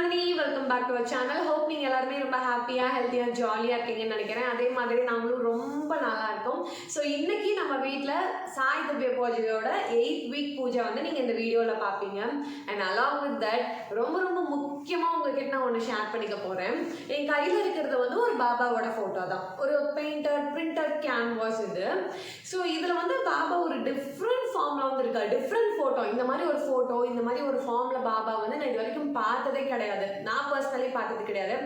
Nandhini welcome back to our channel hope நீங்கள் எல்லாருமே ரொம்ப ஹாப்பியாக ஹெல்த்தியாக ஜாலியாக இருக்கீங்கன்னு நினைக்கிறேன். அதே மாதிரி நாமளும் ரொம்ப நல்லா இருக்கும். ஸோ இன்னைக்கு நம்ம வீட்டில் சாய் திவ்ய பூஜையோட எயிட் வீக் பூஜை வந்து நீங்கள் இந்த வீடியோவில் பார்ப்பீங்க அண்ட் அலாங் வித் தட் ரொம்ப ரொம்ப முக்கியமாக உங்ககிட்ட நான் ஒன்று ஷேர் பண்ணிக்க போகிறேன் என் கையில் இருக்கிறது வந்து ஒரு பாபாவோட ஃபோட்டோ தான். ஒரு பெயிண்டட் பிரிண்டட் கேன்வாஸ் இது. ஸோ இதில் வந்து பாபா ஒரு டிஃப்ரெண்ட் ஃபார்ம்ல வந்து இருக்கா டிஃப்ரெண்ட் ஃபோட்டோ இந்த மாதிரி ஒரு ஃபோட்டோ இந்த மாதிரி ஒரு ஃபார்மில் பாபா வந்து நான் இது வரைக்கும் பார்த்ததே கிடையாது. நான் பர்சனலி பார்த்தது கிடையாது.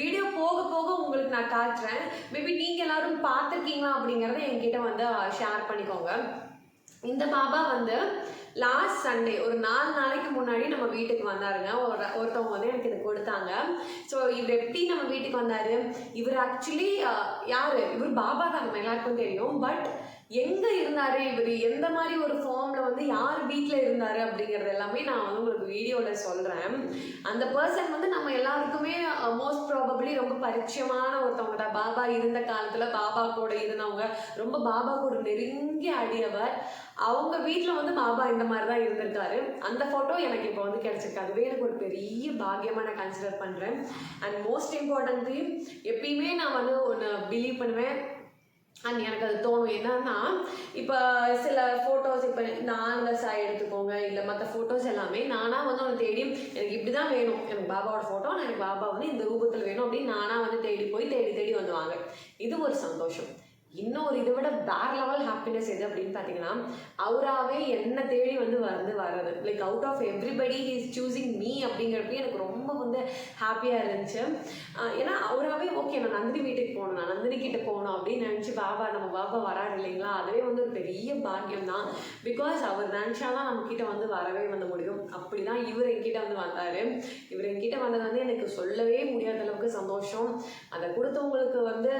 வீடியோ போக போக உங்களுக்கு நான் காட்டுறேன். மேபி நீங்கள் எல்லாரும் பார்த்துருக்கீங்களா அப்படிங்கிறத என்கிட்ட வந்து ஷேர் பண்ணிக்கோங்க. இந்த பாபா வந்து லாஸ்ட் சண்டே ஒரு நாலு நாளைக்கு முன்னாடி நம்ம வீட்டுக்கு வந்தாருங்க. ஒரு ஒருத்தவங்க வந்து எனக்கு இதை கொடுத்தாங்க. ஸோ இவர் எப்படி நம்ம வீட்டுக்கு வந்தார்? இவர் ஆக்சுவலி யார்? இவர் பாபா தான் நம்ம எல்லாருக்கும் தெரியும். பட் எங்கே இருந்தார் இவர்? எந்த மாதிரி ஒரு ஃபார்மில் வந்து யார் வீட்டில் இருந்தார் அப்படிங்கிறது எல்லாமே நான் வந்து உங்களுக்கு வீடியோவில் சொல்கிறேன் அந்த பர்சன் வந்து நம்ம எல்லாருக்குமே மோஸ்ட் ப்ராபப்ளி ரொம்ப பரிச்சயமான ஒருத்தவங்க தான். பாபா இருந்த காலத்தில் பாபா கூட இருந்தவங்க ரொம்ப பாபா கூட நெருங்கி அடியவர். அவங்க வீட்டில் வந்து பாபா இந்த மாதிரி தான் இருந்திருக்காரு. அந்த ஃபோட்டோ எனக்கு இப்போ வந்து கிடைச்சிருக்கு. அதுவே எனக்கு ஒரு பெரிய பாக்கியமாக நான் கன்சிடர் பண்ணுறேன் அண்ட் மோஸ்ட் இம்பார்ட்டன்ட்லி எப்பயுமே நான் வந்து ஒன்று பிலீவ் பண்ணுவேன். அண்ட் எனக்கு அது தோணும். என்னன்னா இப்போ சில ஃபோட்டோஸ் இப்போ நாங்கள் சாய் எடுத்துக்கோங்க இல்லை மற்ற ஃபோட்டோஸ் எல்லாமே நானாக வந்து அவனை தேடி எனக்கு இப்படி தான் வேணும். எனக்கு பாபாவோட ஃபோட்டோ நான் எனக்கு பாபா வந்து இந்த ரூபத்தில் வேணும் அப்படின்னு நானாக வந்து தேடி போய் தேடி தேடி வந்துவாங்க இது ஒரு சந்தோஷம். இன்னொரு இதை விட வேற லெவல் ஹாப்பினஸ் எது அப்படின்னு பார்த்தீங்கன்னா அவராகவே என்ன தேடி வந்து வந்து வர்றது. Like out of everybody is choosing me அப்படிங்கிறப்ப எனக்கு ரொம்ப வந்து ஹாப்பியாக இருந்துச்சு. ஏன்னா அவராகவே ஓகே நான் நந்தினி வீட்டுக்கு போகணும் நான் நந்தினி கிட்ட போகணும் அப்படின்னு நினச்சி பாபா நம்ம பாபா வராரு இல்லைங்களா? அதுவே வந்து ஒரு பெரிய பாக்கியம் தான் பிகாஸ் அவர் நினச்சா தான் நம்ம கிட்ட வந்து வரவே வந்து முடியும். அப்படி தான் இவர் என்கிட்ட வந்து வந்தார். இவர் என்கிட்ட வந்தது வந்து எனக்கு சொல்லவே முடியாத அளவுக்கு சந்தோஷம். அதை கொடுத்தவங்களுக்கு வந்து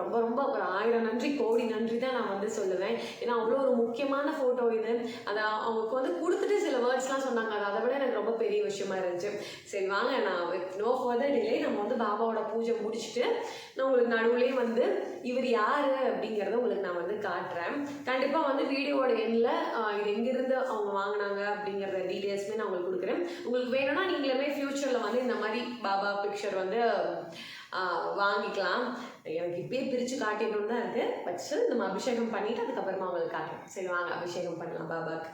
ரொம்ப ரொம்ப ஒரு ஆயிரம் நன்றி கோடி நன்றி தான் நான் வந்து சொல்லுவேன். ஏன்னா அவ்வளோ ஒரு முக்கியமான ஃபோட்டோ இது. அதை அவங்களுக்கு வந்து கொடுத்துட்டு சில வேர்ட்ஸ்லாம் சொன்னாங்க. அது அதை விட எனக்கு ரொம்ப பெரிய விஷயமா இருந்துச்சு. சரி வாங்க நான் நோ ஃபர்தர் டிலே நம்ம வந்து பாபாவோட பூஜை முடிச்சுட்டு நான் உங்களுக்கு நடுவுலேயே வந்து இவர் யார் அப்படிங்கிறத உங்களுக்கு நான் வந்து காட்டுறேன். கண்டிப்பாக வந்து வீடியோவோட எண்ணில் இது எங்கேருந்து அவங்க வாங்கினாங்க அப்படிங்கிற டீட்டெயில்ஸுமே நான் உங்களுக்கு கொடுக்குறேன். உங்களுக்கு வேணும்னா நீங்களுமே ஃப்யூச்சரில் வந்து இந்த மாதிரி பாபா பிக்சர் வந்து வாங்கிக்கலாம். எனக்கு இப்பயே பிரித்து காட்டணும் தான் இருக்குது பட் ஸ்டில் நம்ம அபிஷேகம் பண்ணிவிட்டு அதுக்கப்புறமா அவங்களுக்கு காட்டுறோம். சரி வாங்க அபிஷேகம் பண்ணலாம். பாபாக்கு.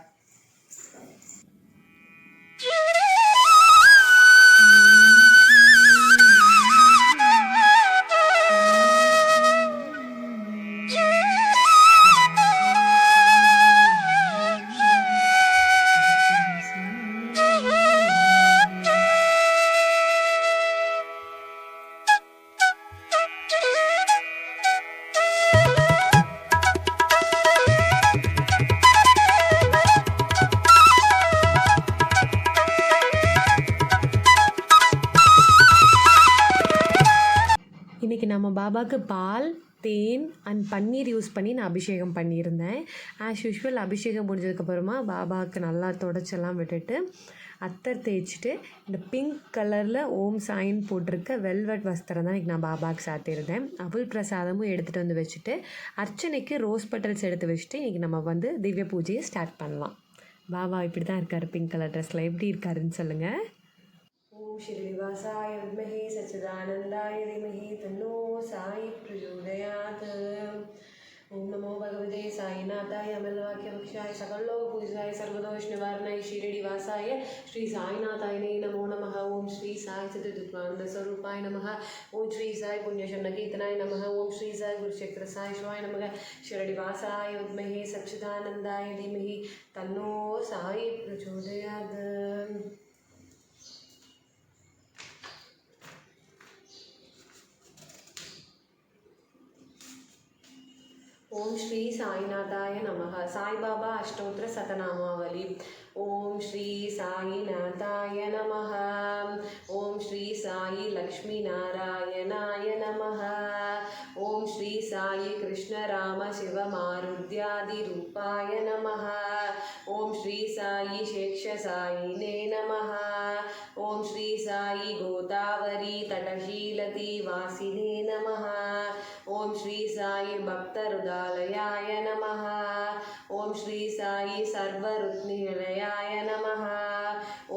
பாபாவுக்கு பால் தேன் அண்ட் பன்னீர் யூஸ் பண்ணி நான் அபிஷேகம் பண்ணியிருந்தேன். ஆஸ் யூஷுவல் அபிஷேகம் முடிஞ்சதுக்கப்புறமா பாபாவுக்கு நல்லா தொடச்செல்லாம் விட்டுட்டு அத்தர் தேய்ச்சிட்டு இந்த பிங்க் கலரில் ஓம் சாயின் போட்டிருக்க வெல்வெட் வஸ்திரம் தான் இன்றைக்கி நான் பாபாவுக்கு சாத்தியிருந்தேன். அவள் பிரசாதமும் எடுத்துகிட்டு வந்து வச்சுட்டு அர்ச்சனைக்கு ரோஸ் பட்டல்ஸ் எடுத்து வச்சுட்டு இன்றைக்கி நம்ம வந்து திவ்ய பூஜையை ஸ்டார்ட் பண்ணலாம். பாபா இப்படி தான் இருக்கார் பிங்க் கலர் ட்ரெஸ்ஸில் எப்படி இருக்காருன்னு சொல்லுங்கள் ஓம் ஸ்ரீனிவாசாய வித்மஹே சச்சிதானந்தாய தீமஹி தன்னோ சாயி பிரச்சோதயாத் ஓம் நமோ பகவதே சாயிநாதாய அமலவாக்கியவக்ஷாய சகல்லோகபூஜாய சர்வதோஷ் நிவாரணாய ஸ்ரீரடிவாசாய ஸ்ரீ சாய்நாதாயனே நமோ நமः ஓம் ஸ்ரீ சாய் சதுர்துக்லானந்த ஸ்வரூபாய நமः ஓம் ஸ்ரீ சாய் புண்ணியசன்னகீர்த்தனாய நமः ஓம் ஸ்ரீ சாய் குருச்சக்கர சாய் சிவாய நமः ஷிரடிவாசாய வித்மஹே சச்சிதானந்தாய தீமஹி தன்னோ சாயி பிரச்சோதயாத் ஓம் ஸ்ரீ சாய்நாதாய நமக சாய்பாபா அஷ்டோத்திர சதநாமாவலி ஓம் ஸ்ரீ சாயிநாதாய நமः ஓம் ஸ்ரீ சாயி லக்ஷ்மி நாராயணாய நமः ஓம் ஸ்ரீ சாயி கிருஷ்ணராம சிவமாருத்யாதிரூபாய நமः ஓம் ஸ்ரீ சாயி சேக்ஷசாயினே நமः ஓம் ஸ்ரீ சாயி கோதாவரி தடஹீலதி வாசினே நமः ஓம் ஸ்ரீ சாயி பக்தருதாலயாய நம ஓம் ஸ்ரீ சாயி சர்வருத்னிலயாய நம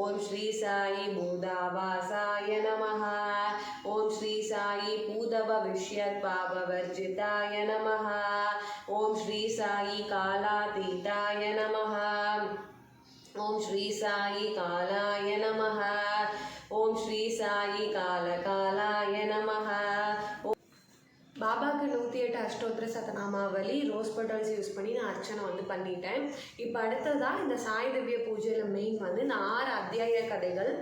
ஓம் ஸ்ரீ சாயி பூதாவாசாய நம ஓம் ஸ்ரீ சாயி பூதபவிஷ்யத் பாபவர்ஜிதாய நம ஓம் ஸ்ரீ சாயி காலாதீதாய நம ஓம் ஸ்ரீ சாயி காலாய நம ஓம் ஸ்ரீ சாயி காலகாலாய அஷ்டோத்திர சதநாமாவளி ரோஸ் பட்டல்ஸ் யூஸ் பண்ணி நான் அர்ச்சனை வந்து பண்ணிட்டேன். இப்போ அடுத்ததாக இந்த சாய் திவ்ய பூஜையில் மெயின் வந்து இந்த ஆறு அத்தியாய கதைகள்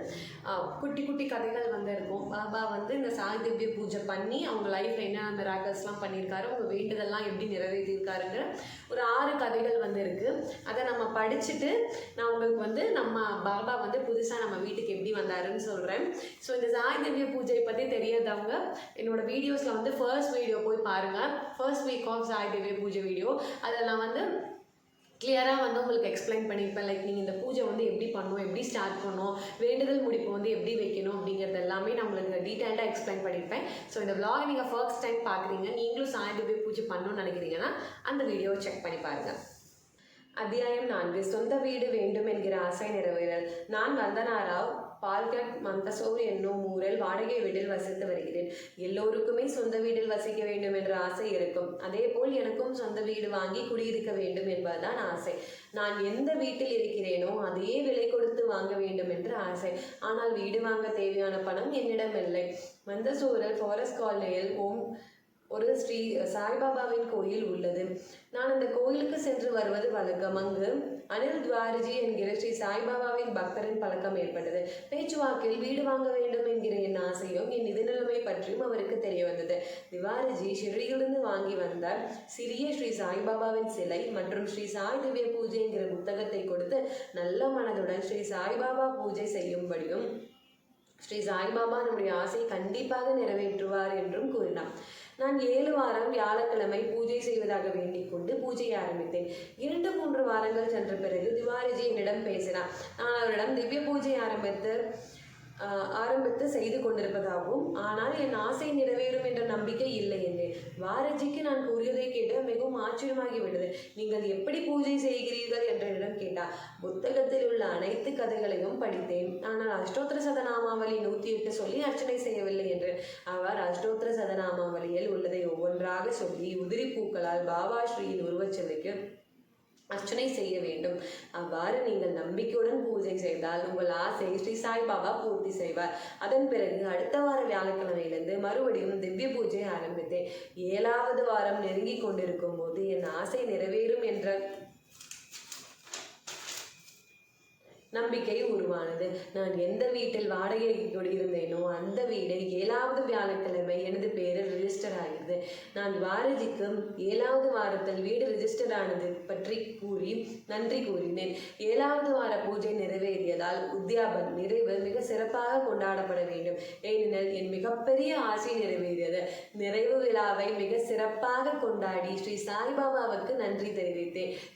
குட்டி குட்டி கதைகள் வந்து இருக்கும். பாபா வந்து இந்த சாய் திவ்ய பூஜை பண்ணி அவங்க லைஃப்பில் என்ன மிராக்கல்ஸ்லாம் பண்ணியிருக்காரு அவங்க வேண்டுதல்லாம் எப்படி நிறைவேற்றியிருக்காருங்கிற ஒரு ஆறு கதைகள் வந்து இருக்குது அதை நம்ம படிச்சுட்டு நான் உங்களுக்கு வந்து நம்ம பாபா வந்து புதுசாக நம்ம வீட்டுக்கு எப்படி வந்தாருன்னு சொல்கிறேன் ஸோ இந்த சாய் திவ்ய பூஜை பற்றி தெரியாதவங்க என்னோடய வீடியோஸில் வந்து ஃபர்ஸ்ட் வீடியோ போய் பாருங்கள் ஃபர்ஸ்ட் வீக் ஆஃப் சாய் பூஜை வீடியோ அதில் நான் வந்து கிளியராக வந்து உங்களுக்கு எக்ஸ்பிளைன் பண்ணியிருப்பேன் லைக் நீங்கள் இந்த பூஜை வந்து எப்படி பண்ணணும் எப்படி ஸ்டார்ட் பண்ணணும் வேண்டுதல் முடிப்பு வந்து எப்படி வைக்கணும் அப்படிங்கிறது எல்லாமே நான் உங்களுக்கு டீட்டெயில்டாக எக்ஸ்பிளைன் பண்ணியிருப்பேன் ஸோ இந்த vlog நீங்கள் ஃபர்ஸ்ட் டைம் பார்க்குறீங்க நீங்களும் சாய் பூஜை பண்ணணும்னு நினைக்கிறீங்கன்னா அந்த வீடியோவை செக் பண்ணி பாருங்கள் அத்தியாயம் நான்கு சொந்த வீடு வேண்டும் என்கிற ஆசை நிறைவேறல். நான் வந்தனா ராவ் பால்கட் மந்தசோர் என்னும் ஊரில் வாடகை வீட்டில் வசித்து வருகிறேன். எல்லோருக்குமே சொந்த வீட்டில் வசிக்க வேண்டும் என்ற ஆசை இருக்கும். அதே போல் எனக்கும் சொந்த வீடு வாங்கி குடியிருக்க வேண்டும் என்பதுதான் ஆசை. நான் எந்த வீட்டில் இருக்கிறேனோ அதே விலை கொடுத்து வாங்க வேண்டும் என்று ஆசை. ஆனால் வீடு வாங்க தேவையான பணம் என்னிடம் இல்லை. மந்தசோரில் ஃபாரஸ்ட் காலனியில் ஓம் ஒரு ஸ்ரீ சாய்பாபாவின் கோயில் உள்ளது. நான் அந்த கோயிலுக்கு சென்று வருவது வழக்கம். அங்கு அனில் துவாரிஜி என்கிற ஸ்ரீ சாய்பாபாவின் பக்தரின் பழக்கம் ஏற்பட்டது பேச்சுவாக்கில் வீடு வாங்க வேண்டும் என்கிற என் ஆசையும் என் நிதி நிலைமை பற்றியும் அவருக்கு தெரிய வந்தது திவாரிஜி ஷிரியிலிருந்து வாங்கி வந்த சிறிய ஸ்ரீ சாய்பாபாவின் சிலை மற்றும் ஸ்ரீ சாய் திவ்ய பூஜை என்கிற புத்தகத்தை கொடுத்து நல்ல மனதுடன் ஸ்ரீ சாய்பாபா பூஜை செய்யும்படியும் ஸ்ரீ சாய்பாபா நம்முடைய ஆசை கண்டிப்பாக நிறைவேற்றுவார் என்றும் கூறினார் நான் ஏழு வாரம் வியாழக்கிழமை பூஜை செய்வதாக வேண்டிக் கொண்டு பூஜையை ஆரம்பித்தேன். இரண்டு மூன்று வாரங்கள் சென்ற பிறகு திவாரிஜி என்னிடம் பேசினார். நான் அவரிடம் திவ்ய பூஜை ஆரம்பித்து ஆரம்பித்து செய்து கொண்டிருப்பதாகவும் ஆனால் என் ஆசை நிறைவேறும் என்ற நம்பிக்கை இல்லை என்றேன் வாரஜிக்கு நான் கூறியதை கேட்டு மிகவும் ஆச்சரியமாகிவிட்டது. நீங்கள் எப்படி பூஜை செய்கிறீர்கள்? என்றிடம் என்னிடம் கேட்டார். புத்தகத்தில் உள்ள அனைத்து கதைகளையும் படித்தேன். ஆனால் அஷ்டோத்திர சதநாமாவளி நூற்றி எட்டு சொல்லி அர்ச்சனை செய்யவில்லை என்று. அவர் அஷ்டோத்திர சதநாமாவளியில் உள்ளதை ஒவ்வொன்றாக சொல்லி உதிரி பூக்களால் பாபா ஸ்ரீயின் உருவச்சிலைக்கு அர்ச்சனை செய்ய வேண்டும். அவ்வாறு நீங்கள் நம்பிக்கையுடன் பூஜை செய்தால் உங்கள் ஆசை ஸ்ரீ சாய்பாபா பூர்த்தி செய்வார். அதன் பிறகு அடுத்த வார வியாழக்கிழமையிலிருந்து மறுபடியும் திவ்ய பூஜை ஆரம்பித்தேன். ஏழாவது வாரம் நெருங்கி கொண்டிருக்கும் போது என் ஆசை நிறைவேறும் என்ற நம்பிக்கை உருவானது. நான் எந்த வீட்டில் வாடகை குடியிருந்தேனோ அந்த வீடு ஏழாவது வியாழக்கிழமை எனது பெயரில் ரிஜிஸ்டர் ஆகிறது நான் வாரஜிக்கு ஏழாவது வாரத்தில் வீடு ரிஜிஸ்டர் ஆனது பற்றி கூறி நன்றி கூறினேன். ஏழாவது வார பூஜை நிறைவேறியதால் உத்தியாபன் நிறைவு மிக சிறப்பாக கொண்டாடப்பட வேண்டும். ஏனெனில் என் மிகப்பெரிய ஆசை நிறைவேறியது. நிறைவு விழாவை மிக சிறப்பாக கொண்டாடி ஸ்ரீ சாய்பாபாவுக்கு நன்றி தெரிவித்தேன்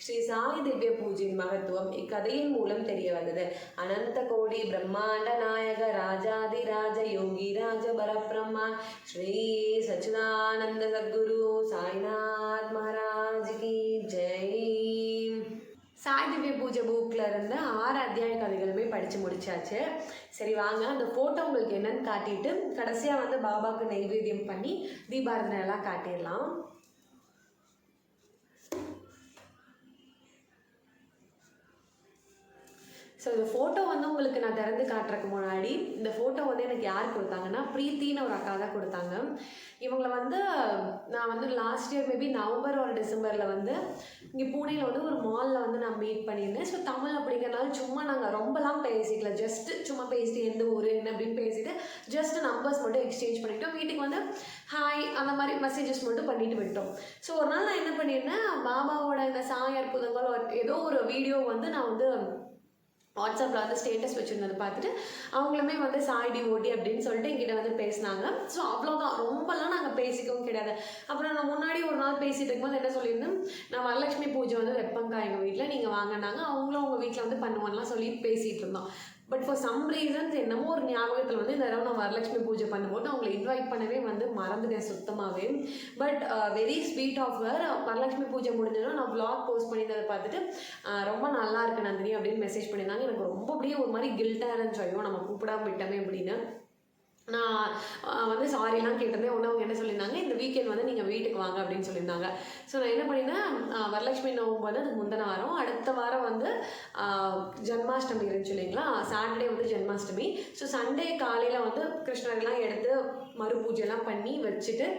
ஸ்ரீ சாய் திவ்ய பூஜையின் மகத்துவம் இக்கதையின் மூலம் தெரிய வந்தது அனந்த கோடி பிரம்மாண்ட நாயக ராஜாதி ராஜ யோகி ராஜ பரபிரம்மா ஸ்ரீ சச்சிதானந்த சத்குரு சாய்நாத் மகாராஜ் கி ஜெய். சாய் திவ்ய பூஜை புக்கில் இருந்து ஆறு அத்தியாய கதைகளுமே படித்து முடிச்சாச்சு. சரி வாங்க. அந்த ஃபோட்டோ உங்களுக்கு என்னன்னு காட்டிட்டு கடைசியாக வந்து பாபாவுக்கு நைவேத்தியம் பண்ணி தீபாரதனை எல்லாம் காட்டிடலாம். ஸோ இந்த ஃபோட்டோ வந்து உங்களுக்கு நான் திறந்து காட்டுறதுக்கு முன்னாடி இந்த ஃபோட்டோ வந்து எனக்கு யார் கொடுத்தாங்கன்னா ப்ரீத்தின்னு ஒரு அக்கா தான் கொடுத்தாங்க. இவங்கள வந்து நான் வந்து லாஸ்ட் இயர் மேபி நவம்பர் ஒரு டிசம்பரில் வந்து இங்கே பூனேயில் வந்து ஒரு மாலில் வந்து நான் மீட் பண்ணியிருந்தேன். ஸோ தமிழ் அப்படிங்கிறனால சும்மா நாங்கள் ரொம்பலாம் பேசிக்கல. ஜஸ்ட்டு சும்மா பேசிட்டு எந்த ஊர் என்ன? அப்படின்னு பேசிட்டு ஜஸ்ட் நம்பர்ஸ் மட்டும் எக்ஸ்சேஞ்ச் பண்ணிட்டோம். வீட்டுக்கு வந்து ஹாய் அந்த மாதிரி மெசேஜஸ் மட்டும் பண்ணிட்டு விட்டோம் ஸோ ஒரு நாள் நான் என்ன பண்ணியிருந்தேன் பாபாவோட இந்த சாய் புதங்கள் ஏதோ ஒரு வீடியோ வந்து நான் வந்து வாட்ஸ்அப்பில் வந்து ஸ்டேட்டஸ் வச்சுருந்தது பார்த்துட்டு அவங்களுமே வந்து சாய் ஓடி அப்படின்னு சொல்லிட்டு எங்கிட்ட வந்து பேசினாங்க. ஸோ அவ்வளோதான் ரொம்பலாம் நாங்கள் பேசிக்கவும் கிடையாது. அப்புறம் நான் முன்னாடி ஒரு நாள் பேசிகிட்டு இருக்கும்போது என்ன சொல்லியிருந்தேன்? நான் வரலட்சுமி பூஜை வந்து வைப்பங்கா எங்கள் வீட்டில் நீங்கள் வாங்கினாங்க அவங்களும் உங்கள் வீட்டில் வந்து பண்ணுவோம்லாம் சொல்லி பேசிகிட்டு இருந்தோம். பட் ஃபார் சம் ரீசன்ஸ் என்னமோ ஒரு ஞாபகத்தில் வந்து இந்த தடவை நான் வரலட்சுமி பூஜை பண்ணும்போது அவங்களை இன்வைட் பண்ணவே வந்து மறந்துட்டேன் சுத்தமாகவே but very sweet of her Varalakshmi Puja முடிஞ்சதும் நான் vlog போஸ்ட் பண்ணியிருந்ததை பார்த்துட்டு ரொம்ப நல்லா இருக்கு நந்தினி அப்படின்னு மெசேஜ் பண்ணியிருந்தாங்க. எனக்கு ரொம்ப அப்படியே ஒரு மாதிரி கில்ட்டாக இருந்துச்சு. ஐயோ நம்ம கூப்பிடாம விட்டோமே அப்படின்னு. நான் வந்து சாரிலாம் கேட்டிருந்தேன். ஒன்று அவங்க என்ன சொல்லியிருந்தாங்க இந்த வீக்கெண்ட் வந்து நீங்கள் வீட்டுக்கு வாங்க அப்படின்னு சொல்லியிருந்தாங்க. ஸோ நான் என்ன பண்ணினேன் வரலட்சுமி நோம்பு வந்து அதுக்கு முந்தின வாரம் அடுத்த வாரம் வந்து ஜென்மாஷ்டமி இருந்துச்சு இல்லைங்களா சாட்டர்டே வந்து ஜென்மாஷ்டமி. ஸோ சண்டே காலையில் வந்து கிருஷ்ணர்லாம் எடுத்து மறுபூஜைலாம் பண்ணி வச்சுட்டு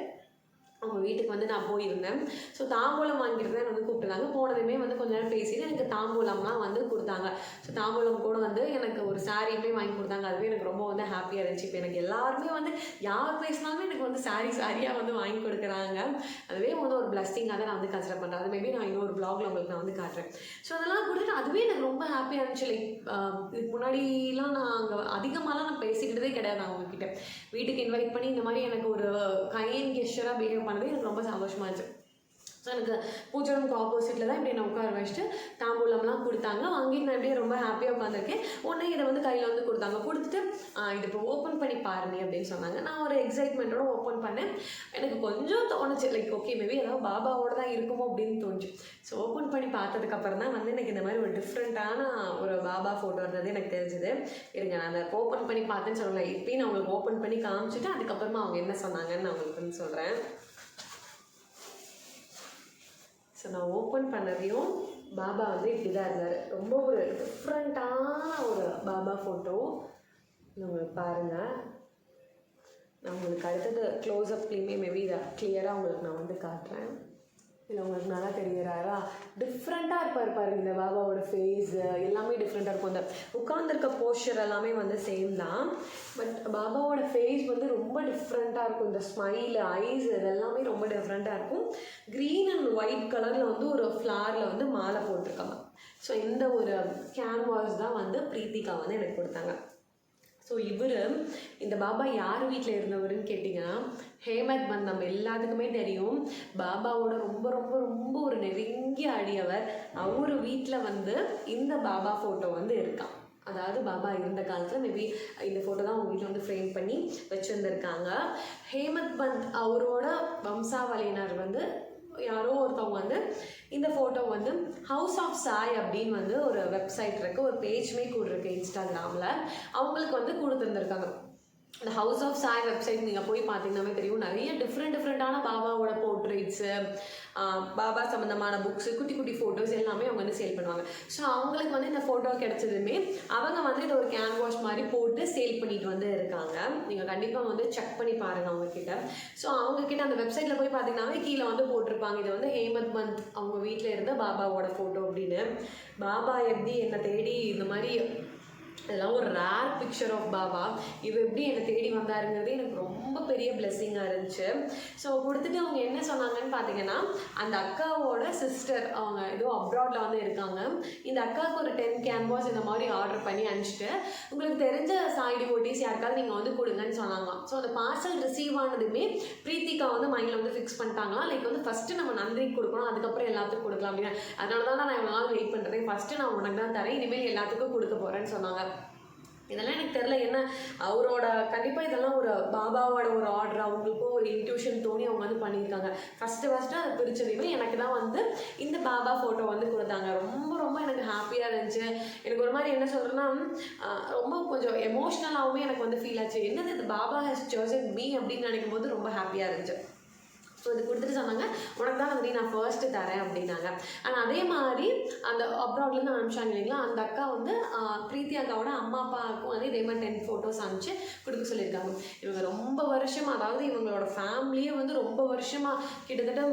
அவங்க வீட்டுக்கு வந்து நான் போயிருந்தேன். ஸோ தாம்பூலம் வாங்கியிருந்தேன். வந்து கூப்பிட்டுருந்தாங்க போனதுமே வந்து கொஞ்ச நேரம் பேசிட்டு எனக்கு தாம்பூலம்லாம் வந்து கொடுத்தாங்க. ஸோ தாம்பூலம் கூட வந்து எனக்கு ஒரு சாரியுமே வாங்கி கொடுத்தாங்க. அதுவே எனக்கு ரொம்ப வந்து ஹாப்பியாக இருந்துச்சு. இப்போ எனக்கு எல்லாருமே வந்து யார் பேசினாலுமே எனக்கு வந்து சாரி சாரியாக வந்து வாங்கி கொடுக்குறாங்க. அதுவே வந்து ஒரு பிளஸ்டிங்காக தான் நான் வந்து கன்சிடர் பண்ணுறேன் அது மேபி நான் இன்னொரு ப்ளாகில் உங்களுக்கு நான் வந்து காட்டுறேன். ஸோ அதெல்லாம் கொடுத்துட்டு அதுவே எனக்கு ரொம்ப ஹாப்பியாக இருந்துச்சு. லைக் இதுக்கு முன்னாடிலாம் நான் அங்கே அதிகமாகலாம் நான் பேசிக்கிட்டதே கிடையாது நான் உங்ககிட்ட. வீட்டுக்கு இன்வைட் பண்ணி இந்த மாதிரி எனக்கு ஒரு கைன் கெஸ்டராக பிஹேவ் பண்ணதே எனக்கு ரொம்ப சந்தோஷமாக இருந்துச்சு. ஸோ எனக்கு பூஜை ரூமுக்கு ஆப்போசிட்டில் தான் இப்படி நான் உட்கார வச்சுட்டு தாம்பூலம்லாம் கொடுத்தாங்க. வாங்கிட்டு நான் இப்படியே ரொம்ப ஹாப்பியாக உட்காந்துருக்கேன் உடனே இதை வந்து கையில் வந்து கொடுத்தாங்க. கொடுத்துட்டு இது இப்போ ஓப்பன் பண்ணி பாருங்க அப்படின்னு சொன்னாங்க. நான் ஒரு எக்ஸைட்மெண்ட்டோட ஓப்பன் பண்ணேன். எனக்கு கொஞ்சம் தோணுச்சு. லைக் ஓகே மேபி ஏதாவது பாபாவோட தான் இருக்குமோ அப்படின்னு தோணுச்சு. ஸோ ஓப்பன் பண்ணி பார்த்ததுக்கப்புறம் தான் வந்து எனக்கு இந்த மாதிரி ஒரு டிஃப்ரெண்ட்டான ஒரு பாபா ஃபோட்டோ இருந்தது எனக்கு தெரிஞ்சுது. இருங்க நான் அதை ஓப்பன் பண்ணி பார்த்தேன்னு சொல்லலை. இப்பயும் நான் உங்களுக்கு ஓப்பன் பண்ணி காமிச்சிட்டு அதுக்கப்புறமா அவங்க என்ன சொன்னாங்கன்னு நான் உங்களுக்கு சொல்கிறேன் ஸோ நான் ஓப்பன் பண்ணதையும் பாபா வந்து இப்படி தான் இருந்தார். ரொம்ப ஒரு டிஃப்ரெண்ட்டான ஒரு பாபா ஃபோட்டோ உங்களுக்கு பாருங்கள் நான் உங்களுக்கு அடுத்தது க்ளோஸ்அப்லேயுமே மேபி இதை கிளியராக உங்களுக்கு நான் வந்து காட்டுறேன். இல்லை உங்களுக்கு நல்லா தெரிகிறாரா? டிஃப்ரெண்ட்டாக இருப்பார் பாருங்க இந்த பாபாவோட ஃபேஸ் எல்லாமே டிஃப்ரெண்ட்டாக இருக்கும். அந்த உட்காந்துருக்க போஸ்டர் எல்லாமே வந்து சேம் தான். பட் பாபாவோட ஃபேஸ் வந்து ரொம்ப டிஃப்ரெண்ட்டாக இருக்கும். இந்த ஸ்மைல் ஐஸ் இது எல்லாமே ரொம்ப டிஃப்ரெண்ட்டாக இருக்கும். க்ரீன் அண்ட் ஒயிட் கலரில் வந்து ஒரு ஃப்ளாரில் வந்து மாலை போட்டிருக்காங்க. ஸோ இந்த ஒரு கேன்வாஸ் தான் வந்து பிரீத்திகா வந்து எனக்கு கொடுத்தாங்க. ஸோ இவர் இந்த பாபா யார் வீட்டில் இருந்தவருன்னு கேட்டிங்கன்னா ஹேமத் பந்த் நம்ம எல்லாத்துக்குமே தெரியும். பாபாவோட ரொம்ப ரொம்ப ரொம்ப ஒரு நெருங்கிய அடியவர் அவர். வீட்டில் வந்து இந்த பாபா ஃபோட்டோ வந்து இருக்கான் அதாவது பாபா இருந்த காலத்தில் மேபி இந்த ஃபோட்டோ தான் அவங்க வீட்டில் வந்து ஃப்ரேம் பண்ணி வச்சுருந்துருக்காங்க. ஹேமத் பந்த் அவரோட வம்சாவளியினர் வந்து யாரோ ஒருத்தவங்க வந்து இந்த ஃபோட்டோ வந்து ஹவுஸ் ஆஃப் சாய் அப்படின்னு வந்து ஒரு வெப்சைட் இருக்குது ஒரு பேஜ்மே கூட இருக்குது இன்ஸ்டாகிராமில் அவங்களுக்கு வந்து கொடுத்துருந்துருக்காங்க. இந்த ஹவுஸ் ஆஃப் சாய் வெப்சைட் நீங்கள் போய் பார்த்தீங்கன்னாவே தெரியும். நிறைய டிஃப்ரெண்ட் டிஃப்ரெண்ட்டான பாபாவோட போர்ட்ரேட்ஸு பாபா சம்மந்தமான புக்ஸு குட்டி குட்டி ஃபோட்டோஸ் எல்லாமே அவங்க வந்து சேல் பண்ணுவாங்க. ஸோ அவங்களுக்கு வந்து இந்த ஃபோட்டோ கிடைச்சதுமே அவங்க வந்து இதை ஒரு கேன்வாஷ் மாதிரி போட்டு சேல் பண்ணிட்டு வந்து இருக்காங்க. நீங்கள் கண்டிப்பாக வந்து செக் பண்ணி பாருங்கள் அவங்கக்கிட்ட ஸோ அவங்கக்கிட்ட அந்த வெப்சைட்டில் போய் பார்த்தீங்கன்னாவே கீழே வந்து போட்டிருப்பாங்க. இது வந்து ஹேமந்த் மந்த் அவங்க வீட்டில் இருந்த பாபாவோட ஃபோட்டோ அப்படின்னு. பாபா எப்படி என்னை தேடி இந்த மாதிரி இதெல்லாம் ஒரு ரேர் பிக்சர் ஆஃப் பாபா இவ எப்படி என்னை தேடி வந்தாருங்கிறது எனக்கு ரொம்ப பெரிய பிளெஸ்ஸிங்காக இருந்துச்சு. ஸோ கொடுத்துட்டு அவங்க என்ன சொன்னாங்கன்னு பார்த்தீங்கன்னா அந்த அக்காவோட சிஸ்டர் அவங்க ஏதோ அப்ராடில் வந்து இருக்காங்க. இந்த அக்காவுக்கு ஒரு டென் கேன்வாஸ் இந்த மாதிரி ஆர்டர் பண்ணி அனுப்பிச்சிட்டு உங்களுக்கு தெரிஞ்ச சாய்டி டிவோட்டிஸ் யாருக்காவது நீங்கள் வந்து கொடுங்கன்னு சொன்னாங்க. ஸோ அந்த பார்சல் ரிசீவ் ஆனதுமே பிரீத்திகா வந்து மைண்டில் வந்து ஃபிக்ஸ் பண்ணிட்டாங்களா? லைக் வந்து ஃபஸ்ட்டு நம்ம நன்றி கொடுக்கணும் அதுக்கப்புறம் எல்லாத்துக்கும் கொடுக்கலாம் அப்படின்னு. அதனால தான் நான் இவ்வளோ நாள் வெயிட் பண்ணுறேன் ஃபஸ்ட்டு நான் உனக்கு தான் தரேன் இனிமேல் எல்லாத்துக்கும் கொடுக்க போகிறேன்னு சொன்னாங்க. இதெல்லாம் எனக்கு தெரில என்ன அவரோட கண்டிப்பாக இதெல்லாம் ஒரு பாபாவோட ஒரு ஆர்டர் அவங்களுக்கும் ஒரு இன்ட்யூஷன் தோணி அவங்க வந்து பண்ணியிருக்காங்க. ஃபஸ்ட்டு ஃபஸ்ட்டு அதை பிரிச்சதையுமே எனக்கு தான் வந்து இந்த பாபா ஃபோட்டோ வந்து கொடுத்தாங்க. ரொம்ப ரொம்ப எனக்கு ஹாப்பியாக இருந்துச்சு. எனக்கு ஒரு மாதிரி என்ன சொல்கிறேன்னா ரொம்ப கொஞ்சம் எமோஷ்னலாகவுமே எனக்கு வந்து ஃபீல் ஆச்சு. என்னது இது பாபா ஹஸ் சோசன் மீ அப்படின்னு நினைக்கும் போது ரொம்ப ஹாப்பியாக இருந்துச்சு. ஸோ இது கொடுத்துட்டு சொன்னாங்க. உனக்கு தான் வந்து நான் ஃபர்ஸ்ட்டு தரேன் அப்படின்னாங்க. ஆனால் அதே மாதிரி அந்த அப்ராட்லேருந்து அனுப்பிச்சாங்க இல்லைங்களா? அந்த அக்கா வந்து பிரீத்தி அக்காவோட அம்மா அப்பாவுக்கும் வந்து இதே மாதிரி டென் ஃபோட்டோஸ் அனுப்பிச்சு கொடுக்க சொல்லியிருக்காங்க. இவங்க ரொம்ப வருஷமாக அதாவது இவங்களோட ஃபேமிலியே வந்து ரொம்ப வருஷமாக கிட்டத்தட்ட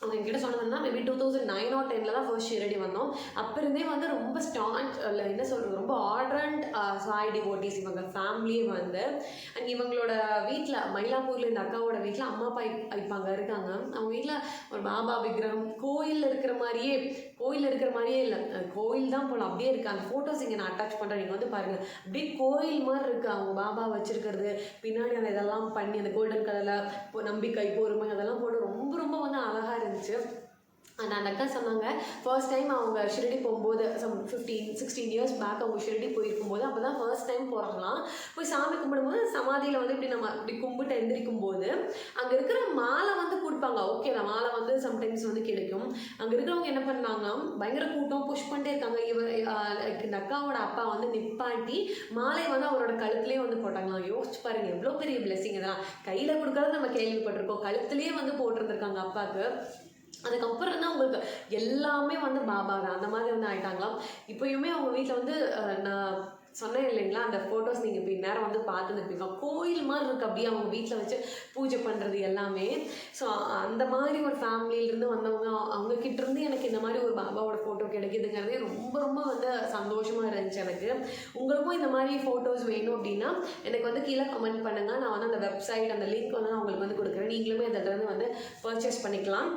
அவங்க என்கிட்ட சொன்னதுன்னா maybe two thousand nine or டெனில் தான் ஃபர்ஸ்ட் ஷீரடி வந்தோம். அப்போ இருந்தே வந்து ரொம்ப ஸ்டாண்ட் இல்லை என்ன சொல்கிறது ரொம்ப ஆர்டரண்ட் சாய் டிவோட்டிஸ் இவங்க ஃபேமிலியே வந்து. அண்ட் இவங்களோட வீட்டில் மயிலாப்பூரில் இந்த அக்காவோட வீட்டில் அம்மா அப்பா இப்போ அங்கே இருக்காங்க. அவங்க வீட்டில் ஒரு பாபா விக்கிரகம் கோயிலில் இருக்கிற மாதிரியே கோயில் இருக்கிற மாதிரியே இல்லை. கோயில் தான் போல. அப்படியே இருக்குது அந்த ஃபோட்டோஸ் இங்கே நான் அட்டாச் பண்ணுறேன் நீங்கள் வந்து பாருங்கள் அப்படியே கோயில் மாதிரி இருக்குது அவங்க பாபா வச்சிருக்கிறது. பின்னாடி அந்த இதெல்லாம் பண்ணி அந்த கோல்டன் கலரில் நம்பிக்கை பொறுமை அதெல்லாம் போட்டு ரொம்ப ரொம்ப வந்து அழகாக இருந்துச்சு. அந்த அந்த அக்கா சொன்னாங்க. ஃபர்ஸ்ட் டைம் அவங்க ஷிரடி போகும்போது some fifteen sixteen years back அவங்க ஷிரடி போயிருக்கும்போது அப்போ தான் ஃபர்ஸ்ட் டைம் போகிறாங்களாம் போய் சாமி கும்பிடும்போது சமாதியில் வந்து இப்படி நம்ம இப்படி கும்பிட்டு எந்திரிக்கும் போது அங்கே இருக்கிற மாலை வந்து கொடுப்பாங்க. ஓகே தான் மாலை வந்து சம்டைம்ஸ் வந்து கிடைக்கும். அங்கே இருக்கிறவங்க என்ன பண்ணாங்கன்னா பயங்கர கூட்டம் புஷ் பண்ணிட்டே இருக்காங்க. இவர் லைக் இந்த அக்காவோட அப்பா வந்து நிப்பாட்டி மாலை வந்து அவரோட கழுத்துலேயே வந்து போட்டாங்களாம். யோசிச்சு பாருங்க எவ்வளோ பெரிய பிளெஸிங் இதெல்லாம். கையில் கொடுக்கறது நம்ம கேள்விப்பட்டிருக்கோம். கழுத்துலேயே வந்து போட்டிருந்துருக்காங்க அப்பாவுக்கு அதுக்கப்புறம் தான் உங்களுக்கு எல்லாமே வந்து பாபா தான். அந்த மாதிரி வந்து ஆயிட்டாங்களாம். இப்போயுமே அவங்க வீட்டில் வந்து நான் சொன்னேன் இல்லைங்களா அந்த ஃபோட்டோஸ் நீங்கள் இப்போ நேரம் வந்து பார்த்துருப்பீங்க. கோயில் மாதிரி இருக்குது அப்படியே அவங்க வீட்டில் வச்சு பூஜை பண்ணுறது எல்லாமே. ஸோ அந்த மாதிரி ஒரு ஃபேமிலியிலேருந்து வந்தவங்க அவங்க இருந்து எனக்கு இந்த மாதிரி ஒரு பாபாவோட ஃபோட்டோ கிடைக்குதுங்கிறதே ரொம்ப ரொம்ப வந்து சந்தோஷமாக இருந்துச்சு எனக்கு. உங்களுக்கும் இந்த மாதிரி ஃபோட்டோஸ் வேணும் அப்படின்னா எனக்கு வந்து கீழே கமெண்ட் பண்ணுங்கள் நான் வந்து அந்த வெப்சைட் அந்த லிங்க் வந்து நான் உங்களுக்கு வந்து கொடுக்குறேன். நீங்களுமே அதில் இருந்து வந்து பர்ச்சேஸ் பண்ணிக்கலாம்.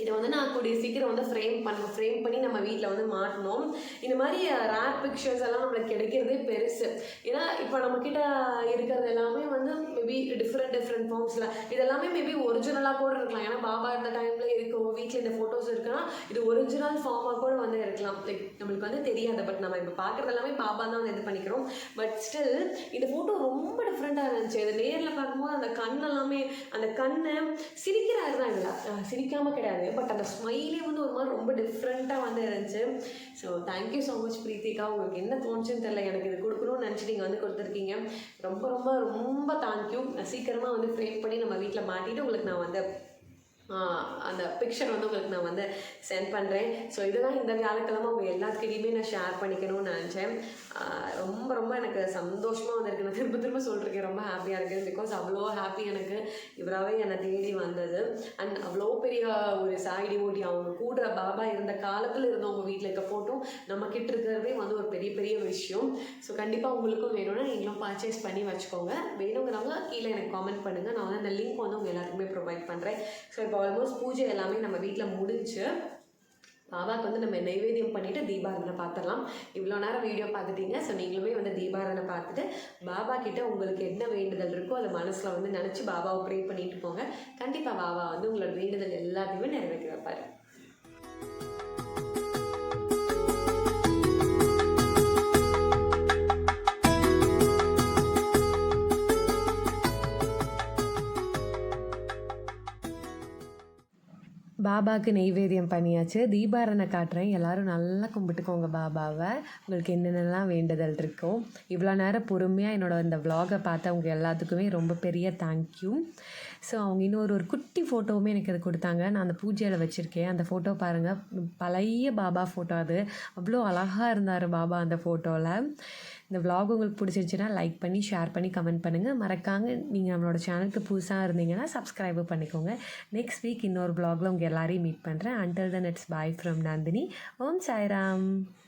இதை வந்து நான் கூடிய சீக்கிரம் வந்து ஃப்ரேம் பண்ண ஃப்ரேம் பண்ணி நம்ம வீட்டில் வந்து மாட்டணும். இந்த மாதிரி uh, ரேர் பிக்சர்ஸ் எல்லாம் நம்மளுக்கு கிடைக்கிறதே பெருசு. ஏன்னா இப்போ நம்மக்கிட்ட இருக்கிறது எல்லாமே வந்து மேபி டிஃப்ரெண்ட் டிஃப்ரெண்ட் ஃபார்ம்ஸில் இதெல்லாமே மேபி ஒரிஜினலாக கூட இருக்கலாம். ஏன்னா பாபா இருந்த டைமில் இருக்கும். வீட்டில் இந்த ஃபோட்டோஸ் இருக்குன்னா இது ஒரிஜினல் ஃபார்மாக கூட வந்து இருக்கலாம். லைக் நம்மளுக்கு வந்து தெரியாது. பட் நம்ம இப்போ பார்க்குறது எல்லாமே பாபா தான் வந்து இது பண்ணிக்கிறோம். பட் ஸ்டில் இந்த ஃபோட்டோ ரொம்ப டிஃப்ரெண்ட்டாக இருந்துச்சு. இது நேரில் பார்க்கும்போது அந்த கண் எல்லாமே அந்த கண்ணை சிரிக்கிறாரு தான் இதில் சிரிக்காமல் கிடையாது. பட் அந்த ஸ்மைலே வந்து ஒரு மாதிரி ரொம்ப டிஃப்ரெண்ட்டாக வந்து இருந்துச்சு. So thank you so much Preethika உங்களுக்கு என்ன தோணுச்சுன்னு தெரியல. எனக்கு இது கொடுக்கணும்னு நினச்சி நீங்கள் வந்து கொடுத்துருக்கீங்க. ரொம்ப ரொம்ப ரொம்ப தேங்க்யூ சீக்கிரமாக வந்து ஃப்ரேம் பண்ணி நம்ம வீட்டில் மாட்டிட்டு உங்களுக்கு நான் வந்து அந்த பிக்சர் வந்து உங்களுக்கு நான் வந்து சென்ட் பண்ணுறேன் ஸோ இதுதான் இந்த வியாழக்கிழமை. உங்கள் எல்லாத்துக்கிட்டையுமே நான் ஷேர் பண்ணிக்கணும்னு நினச்சேன். ரொம்ப ரொம்ப எனக்கு சந்தோஷமாக வந்திருக்கு. நான் திரும்ப திரும்ப சொல்லிருக்கேன் ரொம்ப ஹாப்பியாக இருக்குது பிகாஸ் அவ்வளோ ஹாப்பி எனக்கு இவராகவே என்னை தேடி வந்தது. அண்ட் அவ்வளோ பெரிய ஒரு சாயிடி ஓடி அவங்க கூடுற பாபா இருந்த காலத்தில் இருந்தவங்க வீட்டில் இருக்க ஃபோட்டோ நம்ம கிட்ட இருக்கிறதே வந்து ஒரு பெரிய பெரிய விஷயம். ஸோ கண்டிப்பாக உங்களுக்கும் வேணும்னா நீங்களும் பர்ச்சேஸ் பண்ணி வச்சுக்கோங்க. வேணுங்கிறவங்க கீழே எனக்கு காமெண்ட் பண்ணுங்கள் நான் வந்து அந்த லிங்க் வந்து உங்கள் எல்லாத்துக்குமே ப்ரொவைட் பண்ணுறேன் ஸோ இப்போ ஆல்மோஸ்ட் பூஜை எல்லாமே நம்ம வீட்டில் முடிஞ்சு பாபாவுக்கு வந்து நம்ம நைவேத்தியம் பண்ணிவிட்டு தீபாரதனை பார்த்துடலாம் இவ்வளோ நேரம் வீடியோ பார்த்துட்டீங்க ஸோ நீங்களுமே வந்து தீபாரதனை பார்த்துட்டு பாபா கிட்ட உங்களுக்கு என்ன வேண்டுதல் இருக்கோ அதை மனசில் வந்து நினச்சி பாபாவை ப்ரே பண்ணிட்டு போங்க. கண்டிப்பாக பாபா வந்து உங்களோட வேண்டுதல் எல்லாத்தையுமே நிறைவேற்றி வைப்பார். பாபாவுக்கு நெய்வேத்தியம் பண்ணியாச்சு. தீபாரனை காட்டுறேன். எல்லாரும் நல்லா கும்பிட்டுக்கோங்க பாபாவை. உங்களுக்கு என்னென்னலாம் வேண்டுதல் இருக்கோ. இவ்வளோ நேரம் பொறுமையாக என்னோட இந்த விலாகை பார்த்தவங்க எல்லாத்துக்குமே ரொம்ப பெரிய தேங்க்யூ ஸோ அவங்க இன்னொரு ஒரு குட்டி ஃபோட்டோவுமே எனக்கு அது கொடுத்தாங்க. நான் அந்த பூஜையில் வச்சுருக்கேன். அந்த ஃபோட்டோ பாருங்கள் பழைய பாபா ஃபோட்டோ அது. அவ்வளோ அழகாக இருந்தார் பாபா அந்த ஃபோட்டோவில் இந்த விலாக் உங்களுக்கு பிடிச்சிருச்சுன்னா லைக் பண்ணி ஷேர் பண்ணி கமெண்ட் பண்ணுங்கள் மறக்காமல் நீங்கள் நம்மளோட சேனலுக்கு புதுசாக இருந்தீங்கன்னா சப்ஸ்கிரைபு பண்ணிக்கோங்க. நெக்ஸ்ட் வீக் இன்னொரு vlogல உங்கள் எல்லாரையும் மீட் பண்ணுறேன் until then it's bye from Nandhini. Om Sairam.